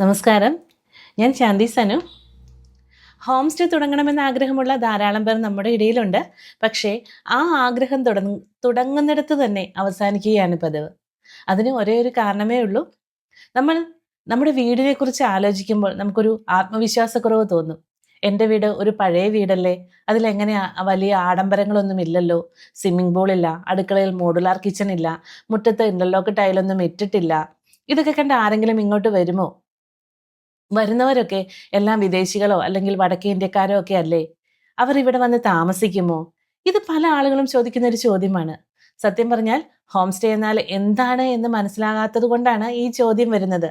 നമസ്കാരം. ഞാൻ Shanthi Sanu. Home stay തുടങ്ങണമെന്ന ആഗ്രഹമുള്ള ധാരാളം പേർ നമ്മുടെ ഇടയിലുണ്ട്. പക്ഷേ ആ ആഗ്രഹം തുടങ്ങ തുടങ്ങുന്നിടത്ത് തന്നെ അവസാനിക്കുകയാണ് പതിവ്. അതിന് ഒരേ ഒരു കാരണമേ ഉള്ളൂ. നമ്മൾ നമ്മുടെ വീടിനെ കുറിച്ച് ആലോചിക്കുമ്പോൾ നമുക്കൊരു ആത്മവിശ്വാസക്കുറവ് തോന്നും. എന്റെ വീട് ഒരു പഴയ വീടല്ലേ? അതിലെങ്ങനെ വലിയ ആഡംബരങ്ങളൊന്നും ഇല്ലല്ലോ? സ്വിമ്മിംഗ് ഇല്ല അടുക്കളയിൽ മോഡുലാർ കിച്ചൺ ഇല്ല മുറ്റത്ത് ഇന്റർലോക്ക് ടൈലൊന്നും ഇട്ടിട്ടില്ല. ഇതൊക്കെ കണ്ട് ആരെങ്കിലും ഇങ്ങോട്ട് വരുമോ? വരുന്നവരൊക്കെ എല്ലാം വിദേശികളോ അല്ലെങ്കിൽ വടക്കേ ഇന്ത്യക്കാരോ ഒക്കെ അല്ലേ? അവർ ഇവിടെ വന്ന് താമസിക്കുമോ? ഇത് പല ആളുകളും ചോദിക്കുന്ന ഒരു ചോദ്യമാണ്. സത്യം പറഞ്ഞാൽ ഹോം സ്റ്റേ എന്നാൽ എന്താണ് എന്ന് മനസ്സിലാകാത്തത് കൊണ്ടാണ് ഈ ചോദ്യം വരുന്നത്.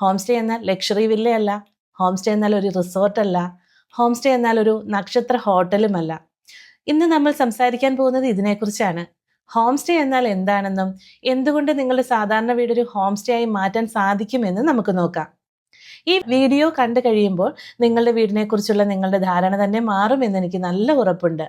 ഹോം സ്റ്റേ എന്നാൽ ലക്ഷറി വില്ലയല്ല. ഹോം സ്റ്റേ എന്നാൽ ഒരു റിസോർട്ട് അല്ല. ഹോം സ്റ്റേ എന്നാൽ ഒരു നക്ഷത്ര ഹോട്ടലുമല്ല ഇന്ന് നമ്മൾ സംസാരിക്കാൻ പോകുന്നത് ഇതിനെക്കുറിച്ചാണ്. ഹോം സ്റ്റേ എന്നാൽ എന്താണെന്നും എന്തുകൊണ്ട് നിങ്ങളുടെ സാധാരണ വീടൊരു ഹോം സ്റ്റേ ആയി മാറ്റാൻ സാധിക്കുമെന്ന് നമുക്ക് നോക്കാം. ഈ വീഡിയോ കണ്ടു കഴിയുമ്പോൾ നിങ്ങളുടെ വീടിനെ കുറിച്ചുള്ള നിങ്ങളുടെ ധാരണ തന്നെ മാറുമെന്ന് എനിക്ക് നല്ല ഉറപ്പുണ്ട്.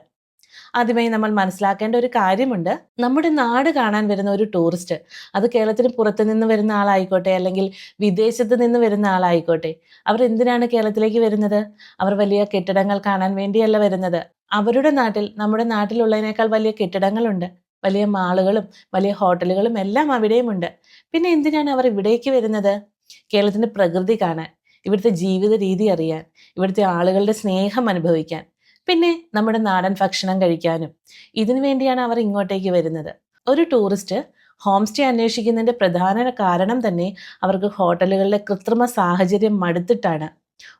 ആദ്യമായി നമ്മൾ മനസ്സിലാക്കേണ്ട ഒരു കാര്യമുണ്ട്. നമ്മുടെ നാട് കാണാൻ വരുന്ന ഒരു ടൂറിസ്റ്റ് അത് കേരളത്തിന് പുറത്തു നിന്ന് വരുന്ന ആളായിക്കോട്ടെ അല്ലെങ്കിൽ വിദേശത്ത് നിന്ന് വരുന്ന ആളായിക്കോട്ടെ അവർ എന്തിനാണ് കേരളത്തിലേക്ക് വരുന്നത്? അവർ വലിയ കെട്ടിടങ്ങൾ കാണാൻ വേണ്ടിയല്ല വരുന്നത്. അവരുടെ നാട്ടിൽ നമ്മുടെ നാട്ടിലുള്ളതിനേക്കാൾ വലിയ കെട്ടിടങ്ങളുണ്ട്. വലിയ മാളുകളും വലിയ ഹോട്ടലുകളും എല്ലാം അവിടെയുമുണ്ട്. പിന്നെ എന്തിനാണ് അവർ ഇവിടേക്ക് വരുന്നത്? കേരളത്തിന്റെ പ്രകൃതി കാണാൻ ഇവിടുത്തെ ജീവിത രീതി അറിയാൻ ഇവിടുത്തെ ആളുകളുടെ സ്നേഹം അനുഭവിക്കാൻ പിന്നെ നമ്മുടെ നാടൻ ഭക്ഷണം കഴിക്കാനും ഇതിനു വേണ്ടിയാണ് അവർ ഇങ്ങോട്ടേക്ക് വരുന്നത്. ഒരു ടൂറിസ്റ്റ് ഹോം സ്റ്റേ അന്വേഷിക്കുന്നതിന്റെ പ്രധാന കാരണം തന്നെ അവർക്ക് ഹോട്ടലുകളിലെ കൃത്രിമ സാഹചര്യം മടുത്തിട്ടാണ്.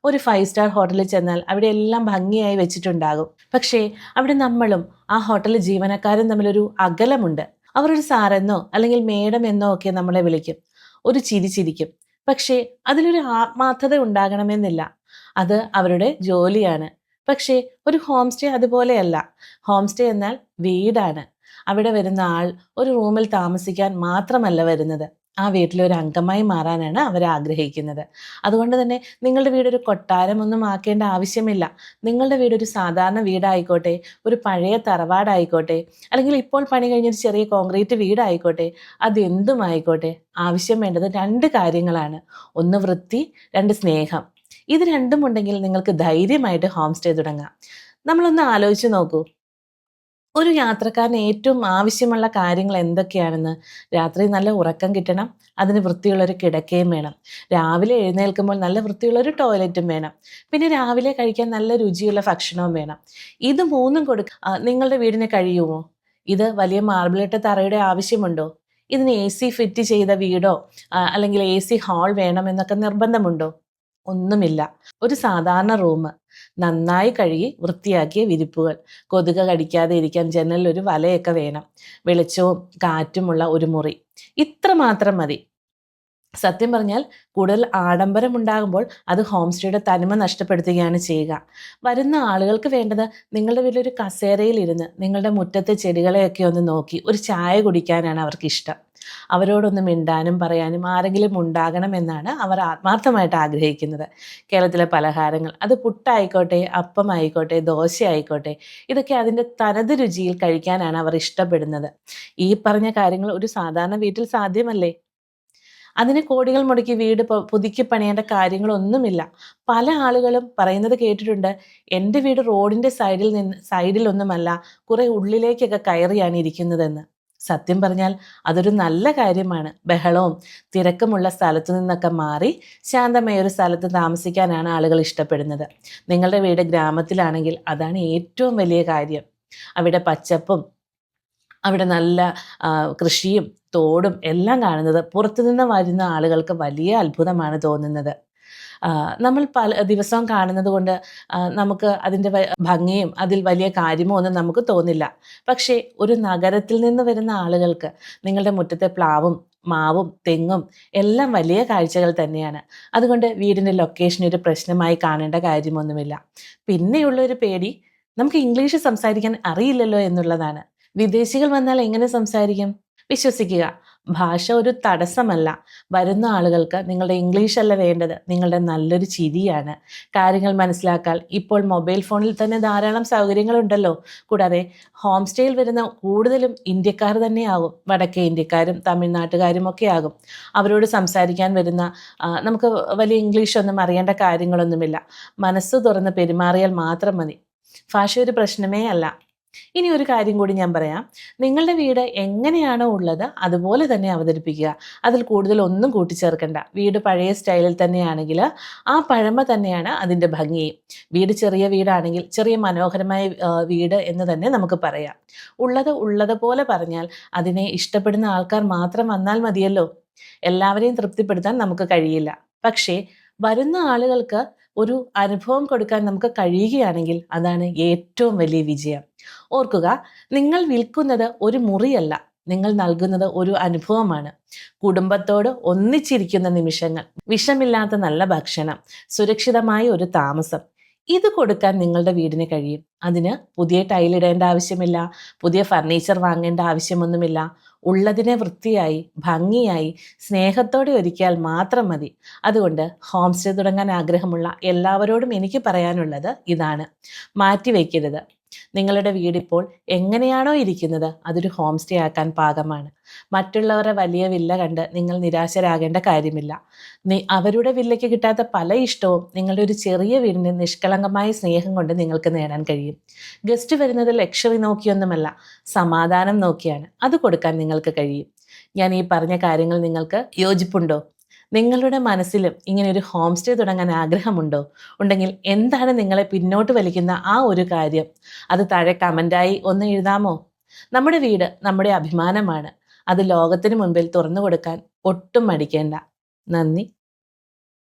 ഒരു ഫൈവ് സ്റ്റാർ ഹോട്ടലിൽ ചെന്നാൽ അവിടെ എല്ലാം ഭംഗിയായി വെച്ചിട്ടുണ്ടാകും. പക്ഷേ അവിടെ നമ്മളും ആ ഹോട്ടൽ ജീവനക്കാരും തമ്മിലൊരു അകലമുണ്ട്. അവരൊരു സാറെന്നോ അല്ലെങ്കിൽ മേഡം എന്നോ ഒക്കെ നമ്മളെ വിളിക്കും. ഒരു ചിരി ചിരിക്കും. പക്ഷേ അതിലൊരു ആത്മാർത്ഥത ഉണ്ടാകണമെന്നില്ല. അത് അവരുടെ ജോലിയാണ്. പക്ഷേ ഒരു ഹോം സ്റ്റേ അതുപോലെയല്ല. ഹോം സ്റ്റേ എന്നാൽ വീടാണ്. അവിടെ വരുന്ന ആൾ ഒരു റൂമിൽ താമസിക്കാൻ മാത്രമല്ല വരുന്നത്. ആ വീട്ടിലെ ഒരു അംഗമായി മാറാനാണ് അവർ ആഗ്രഹിക്കുന്നത്. അതുകൊണ്ട് തന്നെ നിങ്ങളുടെ വീടൊരു കൊട്ടാരമൊന്നും ആക്കേണ്ട ആവശ്യമില്ല. നിങ്ങളുടെ വീടൊരു സാധാരണ വീടായിക്കോട്ടെ ഒരു പഴയ തറവാടായിക്കോട്ടെ അല്ലെങ്കിൽ ഇപ്പോൾ പണി കഴിഞ്ഞൊരു ചെറിയ കോൺക്രീറ്റ് വീടായിക്കോട്ടെ അതെന്തുമായിക്കോട്ടെ ആവശ്യം വേണ്ടത് രണ്ട് കാര്യങ്ങളാണ്. ഒന്ന് വൃത്തി രണ്ട് സ്നേഹം. ഇത് രണ്ടും ഉണ്ടെങ്കിൽ നിങ്ങൾക്ക് ധൈര്യമായിട്ട് ഹോം സ്റ്റേ തുടങ്ങാം. നമ്മളൊന്ന് ആലോചിച്ച് നോക്കൂ. ഒരു യാത്രക്കാരന് ഏറ്റവും ആവശ്യമുള്ള കാര്യങ്ങൾ എന്തൊക്കെയാണെന്ന് രാത്രി നല്ല ഉറക്കം കിട്ടണം അതിന് വൃത്തിയുള്ളൊരു കിടക്കയും വേണം. രാവിലെ എഴുന്നേൽക്കുമ്പോൾ നല്ല വൃത്തിയുള്ളൊരു ടോയ്ലറ്റും വേണം. പിന്നെ രാവിലെ കഴിക്കാൻ നല്ല രുചിയുള്ള ഭക്ഷണവും വേണം. ഇത് മൂന്നും കൊടുക്ക നിങ്ങളുടെ വീടിന് കഴിയുമോ? ഇത് വലിയ മാർബിളിട്ട തറയുടെ ആവശ്യമുണ്ടോ? ഇതിന് എ സി ഫിറ്റ് ചെയ്ത വീടോ അല്ലെങ്കിൽ എ സി ഹാൾ വേണമെന്നൊക്കെ നിർബന്ധമുണ്ടോ? ഒന്നുമില്ല. ഒരു സാധാരണ റൂം. നന്നായി കഴുകി വൃത്തിയാക്കിയ വിരിപ്പുകൾ. കൊതുക് കടിക്കാതെ ഇരിക്കാൻ ജനലിൽ ഒരു വലയൊക്കെ വേണം. വെളിച്ചവും കാറ്റുമുള്ള ഒരു മുറി. ഇത്ര മാത്രം മതി. സത്യം പറഞ്ഞാൽ കൂടുതൽ ആഡംബരം ഉണ്ടാകുമ്പോൾ അത് ഹോം സ്റ്റേയുടെ തനിമ നഷ്ടപ്പെടുത്തുകയാണ് ചെയ്യുക. വരുന്ന ആളുകൾക്ക് വേണ്ടത് നിങ്ങളുടെ വീട്ടിലൊരു കസേരയിൽ ഇരുന്ന് നിങ്ങളുടെ മുറ്റത്തെ ചെടികളെയൊക്കെ ഒന്ന് നോക്കി ഒരു ചായ കുടിക്കാനാണ് അവർക്ക് ഇഷ്ടം. അവരോടൊന്ന് മിണ്ടാനും പറയാനും ആരെങ്കിലും ഉണ്ടാകണമെന്നാണ് അവർ ആത്മാർത്ഥമായിട്ട് ആഗ്രഹിക്കുന്നത്. കേരളത്തിലെ പലഹാരങ്ങൾ അത് പുട്ടായിക്കോട്ടെ അപ്പം ആയിക്കോട്ടെ ദോശ ആയിക്കോട്ടെ ഇതൊക്കെ അതിന്റെ തനത് രുചിയിൽ കഴിക്കാനാണ് അവർ ഇഷ്ടപ്പെടുന്നത്. ഈ പറഞ്ഞ കാര്യങ്ങൾ ഒരു സാധാരണ വീട്ടിൽ സാധ്യമല്ലേ? അതിന് കോടികൾ മുടക്കി വീട് പുതുക്കി പണിയേണ്ട കാര്യങ്ങളൊന്നുമില്ല. പല ആളുകളും പറയുന്നത് കേട്ടിട്ടുണ്ട് എന്റെ വീട് റോഡിന്റെ സൈഡിൽ നിന്ന് സൈഡിലൊന്നുമല്ല കുറേ ഉള്ളിലേക്കൊക്കെ കയറിയാണ് ഇരിക്കുന്നതെന്ന്. സത്യം പറഞ്ഞാൽ അതൊരു നല്ല കാര്യമാണ്. ബഹളവും തിരക്കുമുള്ള സ്ഥലത്തു നിന്നൊക്കെ മാറി ശാന്തമായ ഒരു സ്ഥലത്ത് താമസിക്കാനാണ് ആളുകൾ ഇഷ്ടപ്പെടുന്നത്. നിങ്ങളുടെ വീട് ഗ്രാമത്തിലാണെങ്കിൽ അതാണ് ഏറ്റവും വലിയ കാര്യം. അവിടെ പച്ചപ്പും അവിടെ നല്ല കൃഷിയും തോടും എല്ലാം കാണുന്നത് പുറത്തു നിന്ന് വരുന്ന ആളുകൾക്ക് വലിയ അത്ഭുതമാണ് തോന്നുന്നത്. നമ്മൾ പല ദിവസവും കാണുന്നത് കൊണ്ട് നമുക്ക് അതിന്റെ ഭംഗിയും അതിൽ വലിയ കാര്യമോ ഒന്നും നമുക്ക് തോന്നില്ല. പക്ഷേ ഒരു നഗരത്തിൽ നിന്ന് വരുന്ന ആളുകൾക്ക് നിങ്ങളുടെ മുറ്റത്തെ പ്ലാവും മാവും തെങ്ങും എല്ലാം വലിയ കാഴ്ചകൾ തന്നെയാണ്. അതുകൊണ്ട് വീടിന്റെ ലൊക്കേഷൻ ഒരു പ്രശ്നമായി കാണേണ്ട കാര്യമൊന്നുമില്ല. പിന്നെയുള്ള ഒരു പേടി നമുക്ക് ഇംഗ്ലീഷ് സംസാരിക്കാൻ അറിയില്ലല്ലോ എന്നുള്ളതാണ്. വിദേശികൾ വന്നാൽ എങ്ങനെ സംസാരിക്കും? വിശ്വസിക്കുക. ഭാഷ ഒരു തടസ്സമല്ല. വരുന്ന ആളുകൾക്ക് നിങ്ങളുടെ ഇംഗ്ലീഷ് അല്ല വേണ്ടത്. നിങ്ങളുടെ നല്ലൊരു ചിരിയാണ്. കാര്യങ്ങൾ മനസ്സിലാക്കാൻ ഇപ്പോൾ മൊബൈൽ ഫോണിൽ തന്നെ ധാരാളം സൗകര്യങ്ങളുണ്ടല്ലോ. കൂടാതെ ഹോം സ്റ്റേയിൽ വരുന്ന കൂടുതലും ഇന്ത്യക്കാർ തന്നെയാകും. വടക്കേ ഇന്ത്യക്കാരും തമിഴ്നാട്ടുകാരും ഒക്കെ ആകും. അവരോട് സംസാരിക്കാൻ വരുന്ന നമുക്ക് വലിയ ഇംഗ്ലീഷ് ഒന്നും അറിയേണ്ട കാര്യങ്ങളൊന്നുമില്ല. മനസ്സ് തുറന്ന് പെരുമാറിയാൽ മാത്രം മതി. ഭാഷ ഒരു പ്രശ്നമേ അല്ല. ഇനി ഒരു കാര്യം കൂടി ഞാൻ പറയാം. നിങ്ങളുടെ വീട് എങ്ങനെയാണോ ഉള്ളത് അതുപോലെ തന്നെ അവതരിപ്പിക്കുക. അതിൽ കൂടുതൽ ഒന്നും കൂട്ടിച്ചേർക്കണ്ട. വീട് പഴയ സ്റ്റൈലിൽ തന്നെയാണെങ്കിൽ ആ പഴമ തന്നെയാണ് അതിന്റെ ഭംഗി. വീട് ചെറിയ വീടാണെങ്കിൽ ചെറിയ മനോഹരമായ വീട് എന്ന് തന്നെ നമുക്ക് പറയാം. ഉള്ളത് ഉള്ളത് പോലെ പറഞ്ഞാൽ അതിനെ ഇഷ്ടപ്പെടുന്ന ആൾക്കാർ മാത്രം വന്നാൽ മതിയല്ലോ. എല്ലാവരെയും തൃപ്തിപ്പെടുത്താൻ നമുക്ക് കഴിയില്ല. പക്ഷേ വരുന്ന ആളുകൾക്ക് ഒരു അനുഭവം കൊടുക്കാൻ നമുക്ക് കഴിയുകയാണെങ്കിൽ അതാണ് ഏറ്റവും വലിയ വിജയം. ഓർക്കുക നിങ്ങൾ വിൽക്കുന്നത് ഒരു മുറിയല്ല. നിങ്ങൾ നൽകുന്നത് ഒരു അനുഭവമാണ്. കുടുംബത്തോട് ഒന്നിച്ചിരിക്കുന്ന നിമിഷങ്ങൾ വിഷമില്ലാത്ത നല്ല ഭക്ഷണം സുരക്ഷിതമായ ഒരു താമസം ഇത് കൊടുക്കാൻ നിങ്ങളുടെ വീടിന് കഴിയും. അതിന് പുതിയ ടൈൽ ഇടേണ്ട ആവശ്യമില്ല പുതിയ ഫർണിച്ചർ വാങ്ങേണ്ട ആവശ്യമൊന്നുമില്ല. ഉള്ളതിനെ വൃത്തിയായി ഭംഗിയായി സ്നേഹത്തോടെ ഒരുക്കിയാൽ മാത്രം മതി. അതുകൊണ്ട് ഹോം സ്റ്റേ തുടങ്ങാൻ ആഗ്രഹമുള്ള എല്ലാവരോടും എനിക്ക് പറയാനുള്ളത് ഇതാണ്. മാറ്റിവെക്കരുത്. നിങ്ങളുടെ വീടിപ്പോൾ എങ്ങനെയാണോ ഇരിക്കുന്നത്? അതൊരു ഹോം സ്റ്റേ ആക്കാൻ പാകമാണ്. മറ്റുള്ളവരുടെ വലിയ വില്ല കണ്ട് നിങ്ങൾ നിരാശരാകേണ്ട കാര്യമില്ല. അവരുടെ വില്ലയ്ക്ക് കിട്ടാത്ത പല ഇഷ്ടവും നിങ്ങളുടെ ഒരു ചെറിയ വീടിന്റെ നിഷ്കളങ്കമായ സ്നേഹം കൊണ്ട് നിങ്ങൾക്ക് നേടാൻ കഴിയും. ഗസ്റ്റ് വരുന്നത് ലക്ഷറി നോക്കിയൊന്നുമല്ല സമാധാനം നോക്കിയാണ്. അത് കൊടുക്കാൻ നിങ്ങൾക്ക് കഴിയും. ഞാൻ ഈ പറഞ്ഞ കാര്യങ്ങൾ നിങ്ങൾക്ക് യോജിപ്പുണ്ടോ? നിങ്ങളുടെ മനസ്സിലും ഇങ്ങനെ ഒരു ഹോം സ്റ്റേ തുടങ്ങാൻ ആഗ്രഹമുണ്ടോ? ഉണ്ടെങ്കിൽ എന്താണ് നിങ്ങളെ പിന്നോട്ട് വലിക്കുന്ന ആ ഒരു കാര്യം? അത് താഴെ കമന്റായി ഒന്ന് എഴുതാമോ? നമ്മുടെ വീട് നമ്മുടെ അഭിമാനമാണ്. അത് ലോകത്തിന് മുൻപിൽ തുറന്നു കൊടുക്കാൻ ഒട്ടും മടിക്കേണ്ട. നന്ദി.